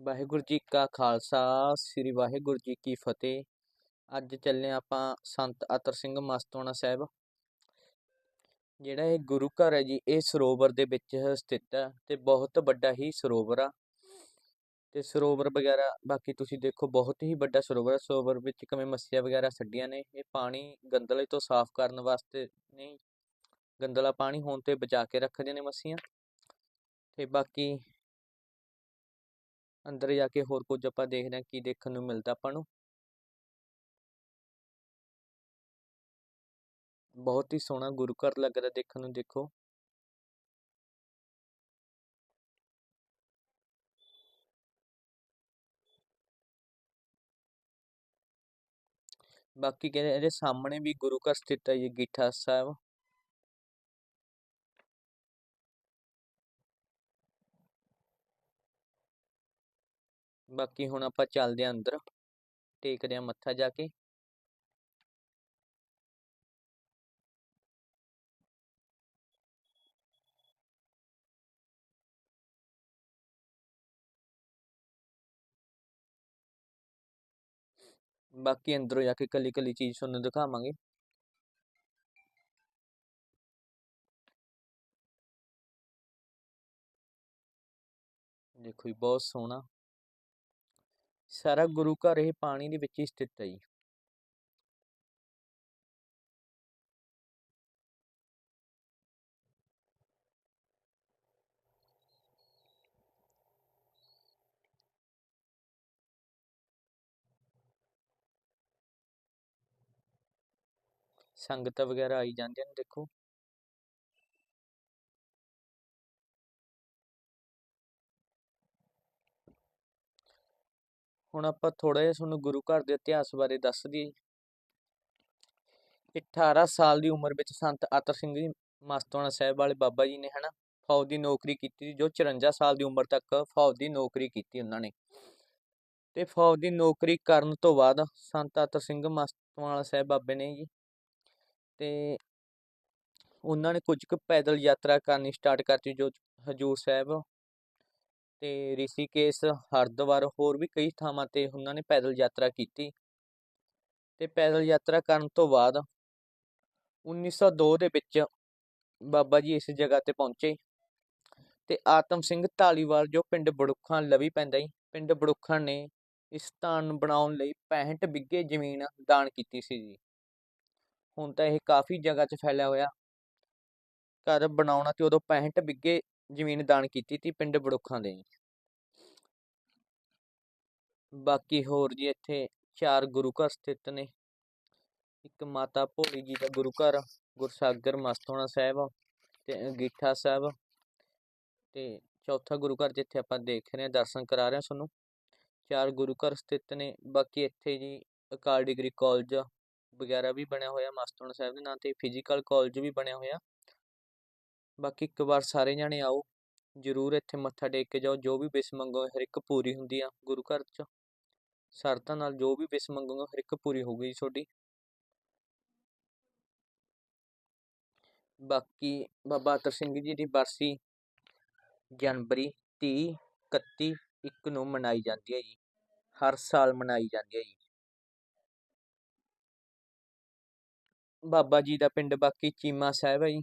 ਵਾਹਿਗੁਰੂ ਜੀ ਕਾ ਖਾਲਸਾ, ਸ੍ਰੀ ਵਾਹਿਗੁਰੂ ਜੀ ਕੀ ਫਤਿਹ। ਅੱਜ ਚੱਲੇ ਆਪਾਂ ਸੰਤ ਅਤਰ ਸਿੰਘ ਮਸਤੋਣਾ ਸਾਹਿਬ। ਜਿਹੜਾ ਇਹ ਗੁਰੂ ਘਰ ਹੈ ਜੀ, ਇਹ ਸਰੋਵਰ ਦੇ ਵਿੱਚ ਸਥਿਤ ਹੈ ਤੇ ਬਹੁਤ ਵੱਡਾ ਹੀ ਸਰੋਵਰ ਆ। ਤੇ ਸਰੋਵਰ ਵਗੈਰਾ, ਬਾਕੀ ਤੁਸੀਂ ਦੇਖੋ ਬਹੁਤ ਹੀ ਵੱਡਾ ਸਰੋਵਰ ਹੈ। ਸਰੋਵਰ ਵਿੱਚ ਕਿਵੇਂ ਮੱਛੀਆਂ ਵਗੈਰਾ ਛੱਡੀਆਂ ਨੇ, ਇਹ ਪਾਣੀ ਗੰਦਲੇ ਤੋਂ ਸਾਫ਼ ਕਰਨ ਵਾਸਤੇ ਨਹੀਂ, ਗੰਦਲਾ ਪਾਣੀ ਹੋਣ ਤੇ ਬਚਾ ਕੇ ਰੱਖਦੇ ਨੇ ਮੱਛੀਆਂ ਤੇ ਬਾਕੀ ਅੰਦਰ ਜਾ ਕੇ ਹੋਰ ਕੁਝ ਆਪਾਂ ਦੇਖਦੇ ਹਾਂ, ਕੀ ਦੇਖਣ ਨੂੰ ਮਿਲਦਾ ਆਪਾਂ ਨੂੰ। ਬਹੁਤ ਹੀ ਸੋਹਣਾ ਗੁਰੂ ਘਰ ਲੱਗਦਾ ਦੇਖਣ ਨੂੰ, ਦੇਖੋ। ਬਾਕੀ ਕਹਿੰਦੇ ਇਹਦੇ ਸਾਹਮਣੇ ਵੀ ਗੁਰੂ ਘਰ ਸਥਿਤ ਹੈ ਜੀ, ਗਿੱਠਾ ਸਾਹਿਬ। ਬਾਕੀ ਹੁਣ ਆਪਾਂ ਚੱਲਦੇ ਆਂ ਅੰਦਰ ਟੇਕਦੇ ਆਂ ਮੱਥਾ ਜਾ ਕੇ। ਬਾਕੀ ਅੰਦਰੋਂ ਜਾ ਕੇ ਕੱਲੀ ਕੱਲੀ ਚੀਜ਼ ਤੁਹਾਨੂੰ ਦਿਖਾਵਾਂਗੇ। ਦੇਖੋ ਜੀ, ਬਹੁਤ ਸੋਹਣਾ। ਸਾਰਾ ਗੁਰੂ ਘਰ ਇਹ ਪਾਣੀ ਦੇ ਵਿੱਚ ਹੀ ਸਥਿਤ ਹੈ ਜੀ। ਸੰਗਤ ਵਗੈਰਾ ਆਈ ਜਾਂਦੇ ਨੇ, ਦੇਖੋ। ਹੁਣ ਆਪਾਂ ਥੋੜਾ ਜਿਹਾ ਤੁਹਾਨੂੰ ਗੁਰੂ ਘਰ ਦੇ ਇਤਿਹਾਸ ਬਾਰੇ ਦੱਸ ਦਈਏ। 18 ਸਾਲ ਦੀ ਉਮਰ ਵਿੱਚ ਸੰਤ ਅਤਰ ਸਿੰਘ ਜੀ ਮਸਤੋਣਾ ਸਾਹਿਬ ਵਾਲੇ ਬਾਬਾ ਜੀ ਨੇ ਹਨਾ ਫੌਜ ਦੀ ਨੌਕਰੀ ਕੀਤੀ ਜੋ 54 ਸਾਲ ਦੀ ਉਮਰ ਤੱਕ ਫੌਜ ਦੀ ਨੌਕਰੀ ਕੀਤੀ ਉਹਨਾਂ ਨੇ। ਤੇ ਫੌਜ ਦੀ ਨੌਕਰੀ ਕਰਨ ਤੋਂ ਬਾਅਦ ਸੰਤ ਅਤਰ ਸਿੰਘ ਮਸਤੋਣਾ ਸਾਹਿਬ ਬਾਬੇ ਨੇ ਜੀ ਤੇ ਉਹਨਾਂ ਨੇ ਕੁਝ ਕੁ ਪੈਦਲ ਯਾਤਰਾ ਕਰਨੀ ਸਟਾਰਟ ਕਰਤੀ, ਜੋ ਹਜੂਰ ਸਾਹਿਬ ਤੇ ਰਿਸ਼ੀਕੇਸ਼, ਹਰਿਦੁਆਰ ਹੋਰ ਵੀ ਕਈ ਥਾਵਾਂ ਤੇ ਉਹਨਾਂ ਨੇ ਪੈਦਲ ਯਾਤਰਾ ਕੀਤੀ। ਤੇ ਪੈਦਲ ਯਾਤਰਾ ਕਰਨ ਤੋਂ ਬਾਅਦ 1902 ਦੇ ਵਿੱਚ ਬਾਬਾ ਜੀ ਇਸ ਜਗ੍ਹਾ ਤੇ ਪਹੁੰਚੇ। ਤੇ ਆਤਮ ਸਿੰਘ ਢਾਲੀਵਾਲ ਜੋ ਪਿੰਡ ਬੜੁੱਖਾਂ ਲਵੀ ਪੈਂਦਾ ਜੀ ਪਿੰਡ ਬੜੁੱਖਾਂ ਨੇ ਇਸ ਸਥਾਨ ਬਣਾਉਣ ਲਈ 65 ਬਿੱਗੇ ਜ਼ਮੀਨ ਦਾਨ ਕੀਤੀ ਸੀ ਜੀ। ਹੁਣ ਤਾਂ ਇਹ ਕਾਫੀ ਜਗ੍ਹਾ 'ਚ ਫੈਲਿਆ ਹੋਇਆ। ਘਰ ਬਣਾਉਣਾ ਤੇ ਉਦੋਂ 65 ਬਿੱਗੇ ਜ਼ਮੀਨ ਦਾਨ ਕੀਤੀ ਤੀ ਪਿੰਡ ਬੜੁੱਖਾਂ ਦੇ। ਬਾਕੀ ਹੋਰ ਜੀ ਇੱਥੇ ਚਾਰ ਗੁਰੂ ਘਰ ਸਥਿਤ ਨੇ। ਇੱਕ ਮਾਤਾ ਭੋਲੀ ਜੀ ਦਾ ਗੁਰੂ ਘਰ, ਗੁਰਸਾਗਰ ਮਸਤੋਣਾ ਸਾਹਿਬ ਤੇ ਅੰਗੀਠਾ ਸਾਹਿਬ ਤੇ ਚੌਥਾ ਗੁਰੂ ਘਰ ਜਿੱਥੇ ਆਪਾਂ ਦੇਖ ਰਹੇ ਹਾਂ, ਦਰਸ਼ਨ ਕਰਾ ਰਹੇ ਹਾਂ ਤੁਹਾਨੂੰ। ਚਾਰ ਗੁਰੂ ਘਰ ਸਥਿਤ ਨੇ, ਬਾਕੀ ਇੱਥੇ ਜੀ ਅਕਾਲ ਡਿਗਰੀ ਕਾਲਜ ਵਗੈਰਾ ਵੀ ਬਣਿਆ ਹੋਇਆ, ਮਸਤੋਣਾ ਸਾਹਿਬ ਦੇ ਨਾਂ ਤੇ ਫਿਜ਼ੀਕਲ ਕਾਲਜ ਵੀ ਬਣਿਆ ਹੋਇਆ। ਬਾਕੀ ਇੱਕ ਵਾਰ ਸਾਰੇ ਜਾਣੇ ਆਓ, ਜ਼ਰੂਰ ਇੱਥੇ ਮੱਥਾ ਟੇਕ ਕੇ ਜਾਓ, ਜੋ ਵੀ ਵਿਸ਼ ਮੰਗੋ ਹਰ ਇੱਕ ਪੂਰੀ ਹੁੰਦੀ ਆ ਗੁਰੂ ਘਰ 'ਚ। ਸ਼ਰਤਾਂ ਨਾਲ ਜੋ ਵੀ ਵਿਸ਼ ਮੰਗੋਗੇ ਹਰ ਇੱਕ ਪੂਰੀ ਹੋਊਗੀ ਤੁਹਾਡੀ। ਬਾਕੀ ਬਾਬਾ ਅਤਰ ਸਿੰਘ ਜੀ ਦੀ ਬਰਸੀ ਜਨਵਰੀ 30 31 ਇੱਕ ਨੂੰ ਮਨਾਈ ਜਾਂਦੀ ਹੈ ਜੀ। ਹਰ ਸਾਲ ਮਨਾਈ ਜਾਂਦੀ ਹੈ ਜੀ। ਬਾਬਾ ਜੀ ਦਾ ਪਿੰਡ ਬਾਕੀ ਚੀਮਾ ਸਾਹਿਬ ਹੈ ਜੀ।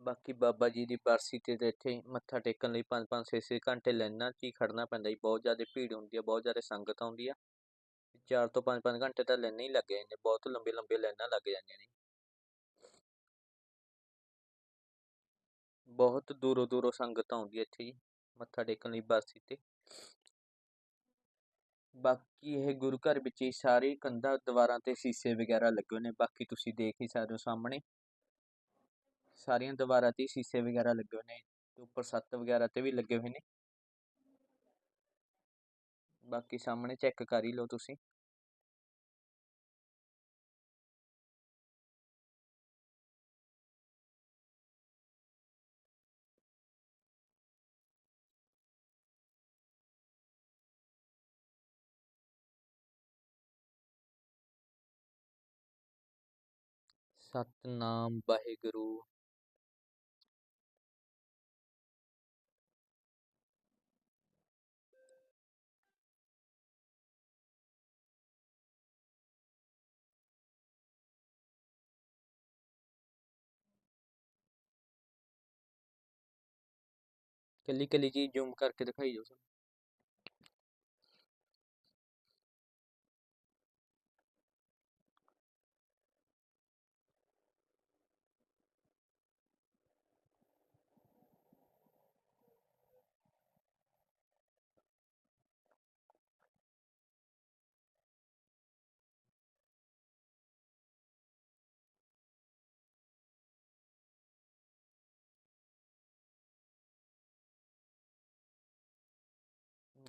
ਬਾਕੀ ਬਾਬਾ ਜੀ ਦੀ ਬਰਸੀ ਤੇ ਤਾਂ ਇੱਥੇ ਮੱਥਾ ਟੇਕਣ ਲਈ 5-5 6-6 ਘੰਟੇ ਲਾਈਨਾਂ 'ਚ ਹੀ ਖੜਨਾ ਪੈਂਦਾ ਜੀ, ਬਹੁਤ ਜ਼ਿਆਦਾ ਭੀੜ ਹੁੰਦੀ ਆ, ਬਹੁਤ ਜ਼ਿਆਦਾ ਸੰਗਤ ਆਉਂਦੀ ਆ। 4 ਤੋਂ 5-5 ਘੰਟੇ ਤਾਂ ਲਾਈਨਾਂ ਹੀ ਲੱਗ ਜਾਂਦੀਆਂ ਬਹੁਤ ਲੰਬੇ ਲੰਬੇ ਲਾਈਨਾਂ ਲੱਗ ਜਾਂਦੀਆਂ ਨੇ। ਬਹੁਤ ਦੂਰੋਂ ਦੂਰੋਂ ਸੰਗਤ ਆਉਂਦੀ ਹੈ ਇੱਥੇ ਜੀ, ਮੱਥਾ ਟੇਕਣ ਲਈ ਬਰਸੀ ਤੇ। ਬਾਕੀ ਇਹ ਗੁਰੂ ਘਰ ਵਿੱਚ ਹੀ ਸਾਰੇ ਕੰਧਾਂ, ਦੀਵਾਰਾਂ ਤੇ ਸ਼ੀਸ਼ੇ ਵਗੈਰਾ ਲੱਗੇ ਹੋਏ ਨੇ, ਬਾਕੀ ਤੁਸੀਂ ਦੇਖ ਹੀ ਸਕਦੇ ਹੋ ਸਾਹਮਣੇ। ਸਾਰੀਆਂ ਦੀਵਾਰਾਂ ਤੇ ਸ਼ੀਸ਼ੇ ਵਗੈਰਾ ਲੱਗੇ ਹੋਏ ਨੇ, ਤੇ ਉੱਪਰ ਛੱਤ ਵਗੈਰਾ ਤੇ ਵੀ ਲੱਗੇ ਹੋਏ ਨੇ। ਬਾਕੀ ਸਾਹਮਣੇ ਚੈੱਕ ਕਰ ਹੀ ਲਓ ਤੁਸੀਂ। ਸਤਨਾਮ ਵਾਹਿਗੁਰੂ। ਕੱਲੀ ਕੱਲੀ ਚੀਜ਼ ਜ਼ੂਮ ਕਰਕੇ ਦਿਖਾਈ ਜਾਓ ਸਾਨੂੰ।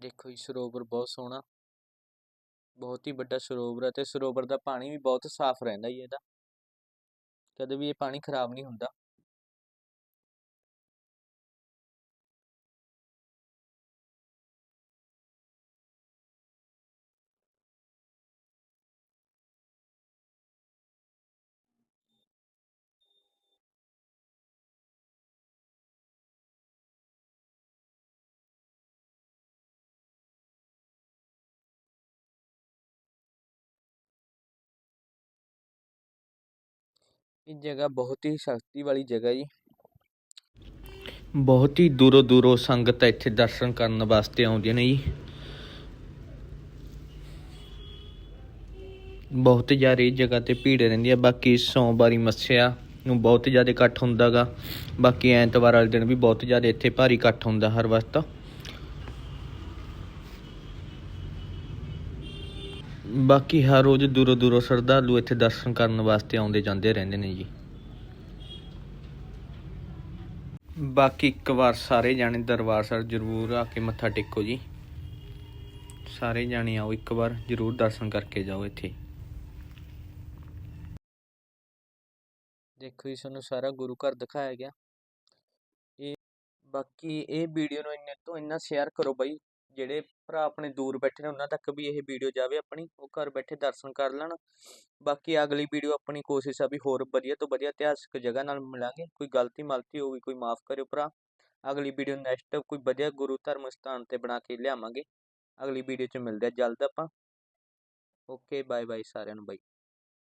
ਦੇਖੋ ਜੀ, ਸਰੋਵਰ ਬਹੁਤ ਸੋਹਣਾ। ਬਹੁਤ ਹੀ ਵੱਡਾ ਸਰੋਵਰ ਹੈ ਅਤੇ ਸਰੋਵਰ ਦਾ ਪਾਣੀ ਵੀ ਬਹੁਤ ਸਾਫ਼ ਰਹਿੰਦਾ ਜੀ ਇਹਦਾ। ਕਦੇ ਵੀ ਇਹ ਪਾਣੀ ਖਰਾਬ ਨਹੀਂ ਹੁੰਦਾ। ਇਹ ਜਗ੍ਹਾ ਬਹੁਤ ਹੀ ਸ਼ਕਤੀ ਵਾਲੀ ਜਗ੍ਹਾ ਜੀ। ਬਹੁਤ ਹੀ ਦੂਰੋਂ ਦੂਰੋਂ ਸੰਗਤ ਇੱਥੇ ਦਰਸ਼ਨ ਕਰਨ ਵਾਸਤੇ ਆਉਂਦੀਆਂ ਨੇ ਜੀ। ਬਹੁਤ ਜ਼ਿਆਦਾ ਇਹ ਜਗ੍ਹਾ ਤੇ ਭੀੜ ਰਹਿੰਦੀ ਹੈ ਬਾਕੀ ਸੋਮਵਾਰੀ ਮੱਸਿਆ ਨੂੰ ਬਹੁਤ ਜ਼ਿਆਦਾ ਇਕੱਠ ਹੁੰਦਾਗਾ। ਬਾਕੀ ਐਤਵਾਰ ਵਾਲੇ ਦਿਨ ਵੀ ਬਹੁਤ ਜ਼ਿਆਦਾ ਇੱਥੇ ਭਾਰੀ ਇਕੱਠ ਹੁੰਦਾ ਹਰ ਵਕਤ। ਬਾਕੀ ਹਰ ਰੋਜ਼ ਦੂਰੋਂ ਦੂਰੋਂ ਸ਼ਰਧਾਲੂ ਇੱਥੇ ਦਰਸ਼ਨ ਕਰਨ ਵਾਸਤੇ ਆਉਂਦੇ ਜਾਂਦੇ ਰਹਿੰਦੇ ਨੇ ਜੀ। ਬਾਕੀ ਇੱਕ ਵਾਰ ਸਾਰੇ ਜਾਣੇ ਦਰਬਾਰ ਸਾਹਿਬ ਜ਼ਰੂਰ ਆ ਕੇ ਮੱਥਾ ਟੇਕੋ ਜੀ। ਸਾਰੇ ਜਾਣੇ ਆਓ, ਇੱਕ ਵਾਰ ਜ਼ਰੂਰ ਦਰਸ਼ਨ ਕਰਕੇ ਜਾਓ ਇੱਥੇ। ਦੇਖੋ ਜੀ ਤੁਹਾਨੂੰ ਸਾਰਾ ਗੁਰੂ ਘਰ ਦਿਖਾਇਆ ਗਿਆ। ਇਹ ਬਾਕੀ ਇਹ ਵੀਡੀਓ ਨੂੰ ਇੰਨੇ ਤੋਂ ਇੰਨਾ ਸ਼ੇਅਰ ਕਰੋ ਬਾਈ। ਜਿਹੜੇ ਭਰਾ ਆਪਣੇ ਦੂਰ ਬੈਠੇ ਨੇ, ਉਹਨਾਂ ਤੱਕ ਵੀ ਇਹ ਵੀਡੀਓ ਜਾਵੇ ਆਪਣੀ, ਉਹ ਘਰ ਬੈਠੇ ਦਰਸ਼ਨ ਕਰ ਲੈਣ। ਬਾਕੀ ਅਗਲੀ ਵੀਡੀਓ ਆਪਣੀ ਕੋਸ਼ਿਸ਼ ਆ ਵੀ ਹੋਰ ਵਧੀਆ ਤੋਂ ਵਧੀਆ ਇਤਿਹਾਸਕ ਜਗ੍ਹਾ ਨਾਲ ਮਿਲਾਂਗੇ। ਕੋਈ ਗਲਤੀ ਮਲਤੀ ਹੋਊਗੀ ਕੋਈ ਮਾਫ ਕਰਿਓ ਭਰਾ। ਅਗਲੀ ਵੀਡੀਓ ਨੈਕਸਟ ਕੋਈ ਵਧੀਆ ਗੁਰੂ ਧਰਮ ਸਥਾਨ ਤੇ ਬਣਾ ਕੇ ਲਿਆਵਾਂਗੇ। ਅਗਲੀ ਵੀਡੀਓ 'ਚ ਮਿਲਦੇ ਆ, ਜਲਦ ਆਪਾਂ। ਓਕੇ ਬਾਏ ਬਾਏ ਸਾਰਿਆਂ ਨੂੰ ਬਾਈ